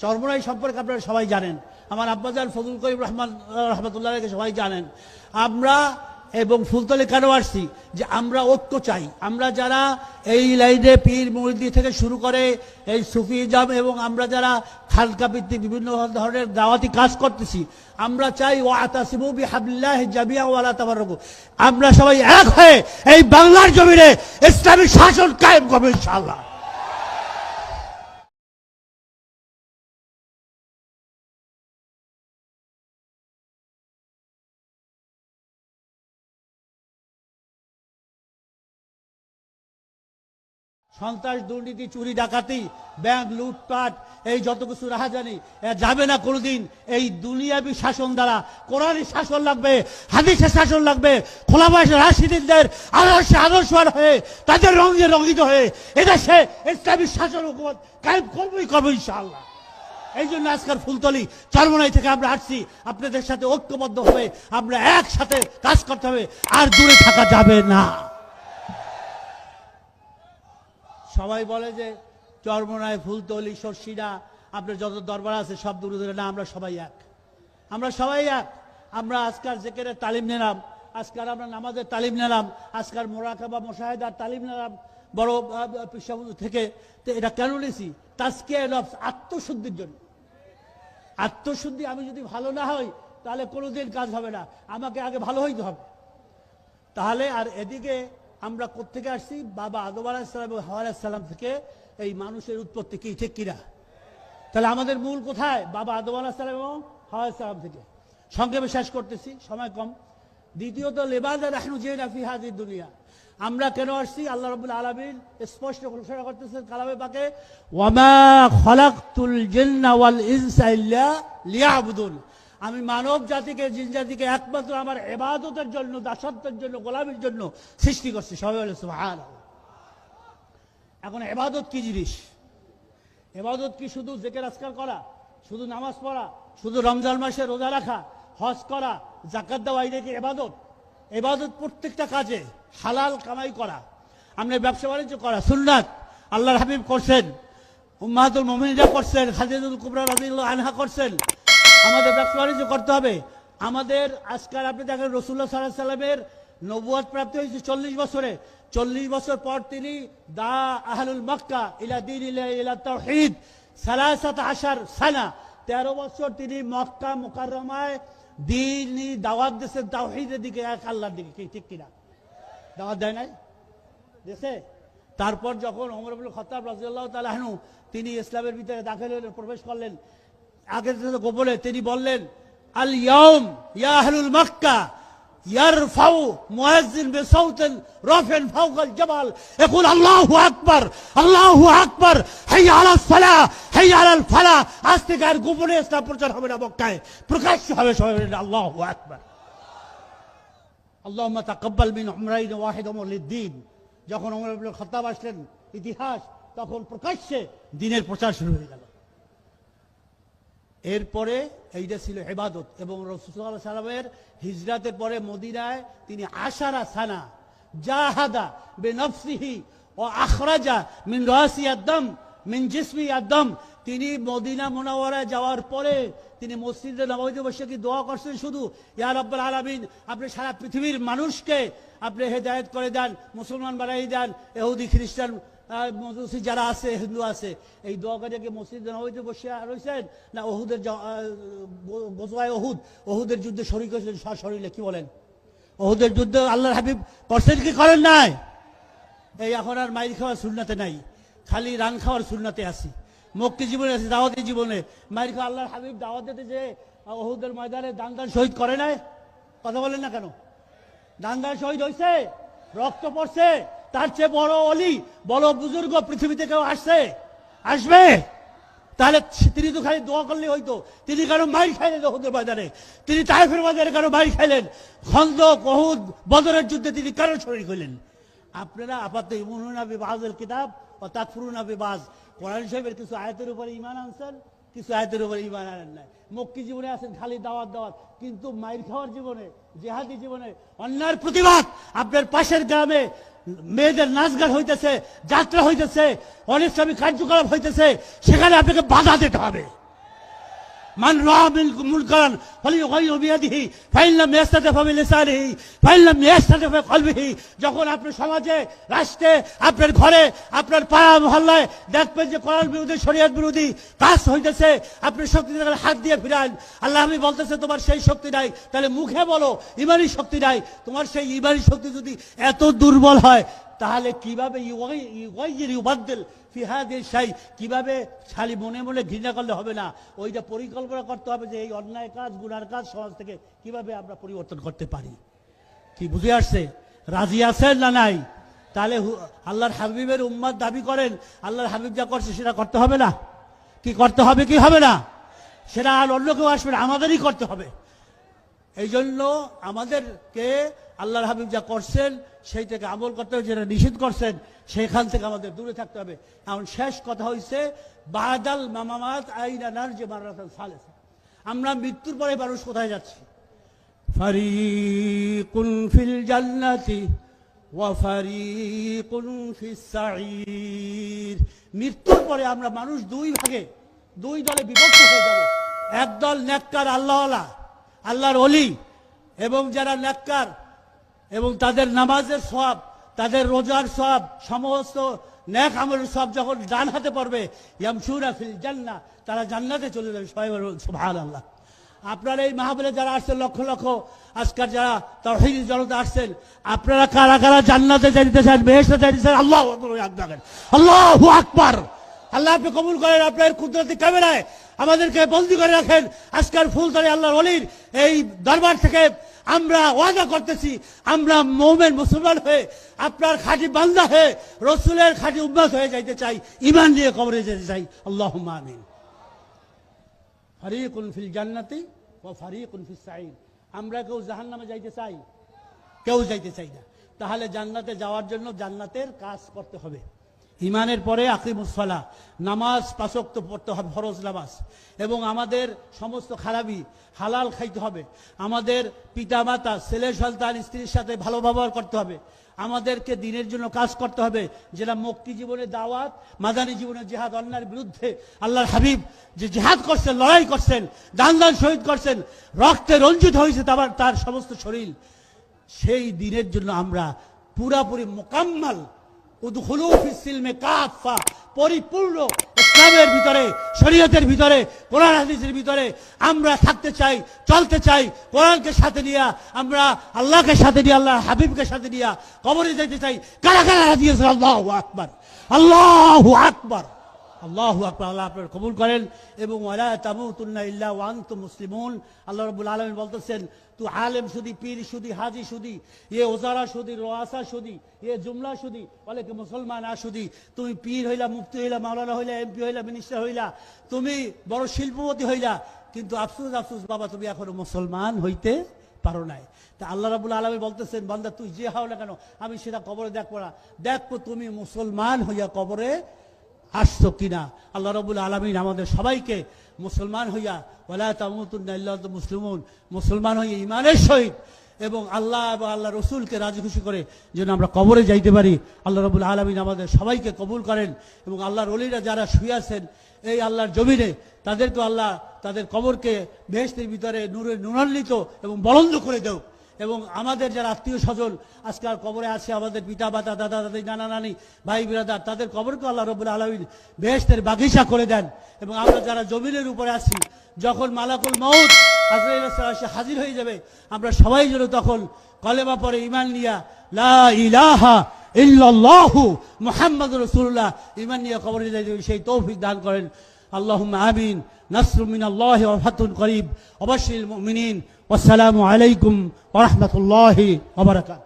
চরমরাই সম্পর্কে আপনারা সবাই জানেন। আমার আব্বাজান ফজল করিম রহমান রহমতুল্লাহকে সবাই জানেন। আমরা এবং ফুলতলি কেন আসছি? যে আমরা ঐক্য চাই। আমরা যারা এই লাইনে পীর মুরিদি থেকে শুরু করে এই সুফিজাম এবং আমরা যারা খালকা ভিত্তিক বিভিন্ন ধরনের দাওয়াতি কাজ করতেছি, আমরা চাই ও আতাসিমু বিহাবিল্লাহ জামিয়া ওয়ালা তাবাররুকু আমরা সবাই এক হয়ে এই বাংলার জমিনে ইসলামী শাসন কায়েম করব ইনশাআল্লাহ। সন্ত্রাস, দুর্নীতি, চুরি, ডাকাতি, ব্যাংক, লুটপাট, এই যত কিছু রাহাজানি যাবে না কোনোদিন। এই দুনিয়াবি শাসন দ্বারা কোরআনই শাসন লাগবে, হাদিসের শাসন লাগবে খোলাবাস রাশিদিনদের আদর্শে আদর্শবান হয়ে, তাদের রঙে রঙিত হয়ে, এদেশে ইসলামী শাসন হুকুমত কায়েম করবোই করব ইনশাআল্লাহ। এই জন্য আজকাল ফুলতলি চরমনাই থেকে আমরা আসছি। আপনাদের সাথে ঐক্যবদ্ধ হয়ে আমরা একসাথে কাজ করতে হবে, আর দূরে থাকা যাবে না। সবাই বলে যে চরমনায় ফুলতলি সর্ষিনা আপনার যত দরবার আছে সব দূরে দূরে। না, আমরা সবাই এক। আমরা সবাই এক। আমরা আজকাল জেকের তালিম নিলাম আজকাল আমরা নামাজের তালিম নিলাম আজকাল মোরাকাবা মোশাহেদার তালিম নিলাম, বড় পেশাবু থেকে। তো এটা কেন নিয়েছি তাজকে নফস, আত্মশুদ্ধির জন্য। আত্মশুদ্ধি আমি যদি ভালো না হই, তাহলে কোনোদিন কাজ হবে না। আমাকে আগে ভালো হইতে হবে। তাহলে আর এদিকে আমরা কোথেকে আসছি? বাবা আদম আলাহিসাল্লাম এবং হাওয়া আলাহিসাল্লাম থেকে। এই মানুষের উৎপত্তি কি? ঠিক কিনা? তাহলে আমাদের মূল কোথায়? বাবা আদম আলাহিসাল্লাম এবং হাওয়া আলাহিসাল্লাম থেকে। সংক্ষেপে শেষ করতেছি, সময় কম। দ্বিতীয়ত লেবাদা রাহনু যে নাফি হাজির দুনিয়া। আমরা কেন আসছি? আল্লাহ রবুল আলমিন স্পষ্ট ঘোষণা করতেছেন কালামে পাকে ওয়ামা খলাকতুল জিন্না ওয়াল ইনসা ইল্লা লিয়াবুদুন। আমি মানব জাতিকে, জিন জাতিকে একমাত্র আমার এবাদতের জন্য, দাসত্বের জন্য, গোলামের জন্য সৃষ্টি করছি। সবাই বলে সুবহান এখন এবাদত কি জিনিস? এবাদত কি শুধু জেকের আজকার করা, শুধু নামাজ পড়া, শুধু রমজান মাসে রোজা রাখা, হজ করা জাকাত দেওয়া, এই কি এবাদত? এবাদত প্রত্যেকটা কাজে হালাল কামাই করা। আমরা ব্যবসা বাণিজ্য করা, সুন্নাত আল্লাহর হাবিব করছেন, উম্মাহাতুল মমিনরা করছেন খাদিজুল কুবরা রাদিল্লাহ আনহা করছেন আমাদের ব্যবসা বাণিজ্য করতে হবে। আমাদের আজকাল আপনি দেখেন রসুল্লাহ সাল্লাহ সাল্লামের নবুয়াদ প্রাপ্তি হয়েছে চল্লিশ বছরে। চল্লিশ বছর পর তিনি দা আহলুল মক্কা ইলা দিন ইলা ইলা তাওহীদ সালাসাত আশার সানা। তেরো বছর তিনি মক্কা মুকাররমায় দিনই দাওয়াত দিয়েছেন তাওহীদের দিকে, এক আল্লাহর দিকে। ঠিক কিনা? দাওয়াত দেয় নাই? দেশে তারপর যখন ওমর আবুল খত্তাব রাজিয়াল্লাহ তালাহনু তিনি ইসলামের ভিতরে দাখিল হলেন প্রবেশ করলেন আগের থেকে গোপনে তিনি বললেন আল ইয়াউম ইয়া আহলুল মক্কা ইয়ারফাউ মুয়াজ্জিন বিসাউতিন রাফিন ফাওকাল জাবাল يقول الله আকবার আল্লাহু আকবার হাইয়া আলাস সালাহ হাইয়া আলাল ফালাহ আজ থেকে আর গোপনে ইসলাম প্রচার হবে না মক্কায় প্রকাশ্য হবে সবাই বলেন আল্লাহু আকবার আল্লাহুম্মা তাকাব্বাল মিন উমরাইন ওয়াহিদ লিদ্দিন যখন ওমর ইবনে খাত্তাব আসলেন ইতিহাস তখন প্রকাশ্যে দিনের প্রচার শুরু হয়ে গেল এরপরে এইটা ছিল এবাদত এবং রসুল্লাহ সালামের হিজরাতের পরে মদিনায় তিনি আশারা সানা জাহাদা বে নফসিহি ও আখরাজা মিন রাসি আদম মিন জিসমি আদম তিনি মদিনা মোনাওয়ারায় যাওয়ার পরে তিনি মসজিদে নবাবিতে বসে কি দোয়া করছেন শুধু? ইয়া রব্বাল আলামিন, আপনি সারা পৃথিবীর মানুষকে আপনি হেদায়েত করে দেন, মুসলমান বানাই দেন, এহুদি খ্রিস্টান মজুসি যারা আছে, হিন্দু আছে, এই দোয়া করে কি মসজিদ নবীতে বসে রয়েছেন? না ওহুদের গোসওয়ায় ওহুদ? ওহুদের যুদ্ধে শরিক হয়েছিলেন সশরীরে কি বলেন? ওহুদের যুদ্ধে আল্লাহর হাবিব করছেন কি করেন নাই? এই এখন আর মাইর খাওয়ার সুন্নাতে নাই। খালি রান খাওয়ার সুন্নাতে আছি। মক্কি জীবনে আছে, দাওয়াতি জীবনে। মাইর খাওয়া আল্লাহর হাবিব দাওয়াত দিতে যে ওহুদের ময়দানে দান দান শহীদ করে নাই? কথা বলেন না কেন? দান শহীদ হয়েছে রক্ত পড়ছে। তার চেয়ে বড় অলি, বড় বুজুর্গ পৃথিবীতে কেউ আসছে? আসবে? তাহলে তিনি তো খালি দোয়া করলে হইতো। তিনি কেন মাই খাইলেন ওহুদের ময়দানে। তিনি তাইফের ময়দানে কেন মাই খাইলেন। খন্দ কহুদ বদরের যুদ্ধে তিনি কারও শরীর হইলেন। আপনারা আপাতত ইমুনুনা বিবাজের কিতাব ও তাকফুরুনা বিবাজ কোরআন সাহেবের কিছু আয়াতের উপরে ইমান আনছেন? কিছু আয়তের উপরে ইমান আনেন নাই। মক্কি জীবনে আছেন খালি দাওয়াত দাওয়াত। কিন্তু মাইর খাওয়ার জীবনে, জেহাদি জীবনে অন্যায়ের প্রতিবাদ। আপনার পাশের গ্রামে মেয়েদের নাচ গান হইতেছে, যাত্রা হইতেছে, অনেক সবই কার্যকলাপ হইতেছে, সেখানে আপনাকে বাধা দিতে হবে। من رأى منكم منكرا فليغير بيده فإن لم يستطع فبلسانه فإن لم يستطع بقلبه যখন আপনি সমাজে রাষ্ট্রে আপনার ঘরে আপনার পাড়া মহল্লায় দেখবেন যে কোরআন বিরোধী শরীয়ত বিরোধী কাজ হইতেছে আপনি শক্তি থেকে হাত দিয়ে ফিরান আল্লাহ আমি বলতেছে তোমার সেই শক্তি নাই তাহলে মুখে বলো ইমানি শক্তি নাই তোমার সেই ইমানি শক্তি যদি এত দুর্বল হয় তাহলে কীভাবে ইউবাদ্দিল ফিহাদের সাই কীভাবে খালি মনে মনে ঘৃণা করলে হবে না? ওইটা পরিকল্পনা করতে হবে যে এই অন্যায় কাজ, গুনার কাজ সমাজ থেকে কীভাবে আমরা পরিবর্তন করতে পারি। কি বুঝে আসছে? রাজি আছেন না নাই? তাহলে আল্লাহর হাবিবের উম্মাদ দাবি করেন, আল্লাহর হাবিব যা করছে সেটা করতে হবে না? কি করতে হবে, কি হবে না? সেটা আর অন্য কেউ আসবে না, আমাদেরই করতে হবে। এই জন্য আমাদেরকে আল্লাহর হাবিব যা করছেন সেই থেকে আমল করতে হবে, যেটা নিষেধ করছেন সেখান থেকে আমাদের দূরে থাকতে হবে। এখন শেষ কথা হয়েছে বাদাল মামামাত আইনানার যে মারাতাল সালেস। আমরা মৃত্যুর পরে মানুষ কোথায় যাচ্ছি? ফারিকুন ফিল জান্নাতি ওয়া ফারিকুন ফিস সাঈর মৃত্যুর পরে আমরা মানুষ দুই ভাগে, দুই দলে বিভক্ত হয়ে যাব। একদল নেককার আল্লাহওয়ালা, আল্লাহর অলি এবং যারা নেককার এবং তাদের নামাজের সব তাদের রোজার সব সমস্ত ন্যাক আমলের সব যখন ডান হাতে পড়বে ইয়ামসুরা ফিল জান্না, তারা জান্নাতে চলে যাবে। সবাই সুবহান আল্লাহ আপনার এই মাহফিলে যারা আসছেন, লক্ষ লক্ষ আজকাল যারা তহিদ জনতা আসছেন, আপনারা কারা কারা জান্নাতে যাইতে চান, বেহেশতে যাইতে চান, আল্লাহ আল্লাহ আকবার! আল্লাহ আপনি কবুল করেন, আপনার কুদরতি ক্যামেরায় আমাদেরকে বন্দি করে রাখেন। আজকাল ফুলতলি আল্লাহর অলির এই দরবার থেকে আমরা ওয়াদা করতেছি, আমরা মৌমেন মুসলমান হয়ে আপনার খাঁটি বান্দা হয়ে রসুলের খাঁটি উম্মাদ হয়ে যাইতে চাই ইমান দিয়ে কবরে যেতে চাই। আল্লাহ আমিন। ফারিকুন ফিল জান্নাতি ও ফারিকুন ফিস সাইন আমরা কেউ জাহান্নামে যাইতে চাই? কেউ যাইতে চাই না। তাহলে জান্নাতে যাওয়ার জন্য জান্নাতের কাজ করতে হবে। ইমানের পরে আকিমুসলা নামাজ পাশক্ত পড়তে হবে, ফরজ নামাজ। এবং আমাদের সমস্ত খারাপি হালাল খাইতে হবে। আমাদের পিতামাতা, ছেলে সন্তান, স্ত্রীর সাথে ভালো ব্যবহার করতে হবে। আমাদেরকে দিনের জন্য কাজ করতে হবে। যেটা মুক্তি জীবনে দাওয়াত, মাদানী জীবনে জেহাদ, অন্যায়ের বিরুদ্ধে আল্লাহর হাবিব যে জেহাদ করছেন, লড়াই করছেন দান দান শহীদ করছেন, রক্তে রঞ্জিত হয়েছে তার সমস্ত শরীর। সেই দিনের জন্য আমরা পুরাপুরি মোকাম্মাল পরিপূর্ণ ইসলামের ভিতরে, শরীয়তের ভিতরে, কোরআন হাদিসের ভিতরে আমরা থাকতে চাই, চলতে চাই, কোরআনকে সাথে নিয়ে, আমরা আল্লাহকে সাথে নিয়ে আল্লাহ হাবিবকে সাথে নিয়ে কবরে যেতে চাই। কারা কারা রাজি আল্লাহ আকবর। আল্লাহ আকবার। আল্লাহ আকবার, আল্লাহ আপনার কবুল করেন। এবং ইল্লা ওয়ান্ত মুসলিমুন। আল্লাহ রবুল আলমিন বলতেছেন, তু আলেম সুদি পীর সুদি হাজি সুদি এ ওজারা সুদি রোয়াসা সুদি এ জুমলা সুদি কি মুসলমান আ সুদি তুমি পীর হইলা মুক্তি হইলা, মাওলানা হইলা, এমপি হইলা, মিনিস্টার হইলা, তুমি বড় শিল্পপতি হইলা, কিন্তু আফসুস আফসুস, বাবা, তুমি এখনও মুসলমান হইতে পারো নাই। তা আল্লাহ রাবুল আলমী বলতেছেন, বান্দা, তুই যে হও না কেন, আমি সেটা কবরে দেখব না। দেখব তুমি মুসলমান হইয়া কবরে আসছো কিনা? আল্লাহ রবুল আলমিন আমাদের সবাইকে মুসলমান হইয়া ওলা তামুতুল্লাহ মুসলিমুন মুসলমান হইয়া ইমানের সহিত এবং আল্লাহ এবং আল্লাহ রসুলকে রাজি খুশি করে যেন আমরা কবরে যাইতে পারি। আল্লাহ রবুল আলমিন আমাদের সবাইকে কবুল করেন এবং আল্লাহর অলিরা যারা শুয়ে আছেন এই আল্লাহর জমিনে তাদেরকে আল্লাহ তাদের কবরকে বেহেস্তের ভিতরে নূরে নুরান্বিত এবং বলন্দ করে দেও এবং আমাদের যারা আত্মীয় স্বজন আজকাল কবরে আছে, আমাদের পিতা, মাতা, দাদা, দাদি, নানা, নানি, ভাই, বিরাদার, তাদের কবরকে আল্লাহ রবুল আলমিন বেহেস্তের বাগিচা করে দেন। এবং আমরা যারা জমিনের উপরে আছি, যখন মালাকুল মৌত এসে হাজির হয়ে যাবে, আমরা সবাই যেন তখন কলেমা পরে ইমান নিয়া, লা ইলাহা ইল্লাল্লাহু মুহাম্মদ রাসূলুল্লাহ ইমান নিয়ে কবরে সেই তৌফিক দান করেন। اللهم آمين نصر من الله وفتح قريب وبشر المؤمنين والسلام عليكم ورحمة الله وبركاته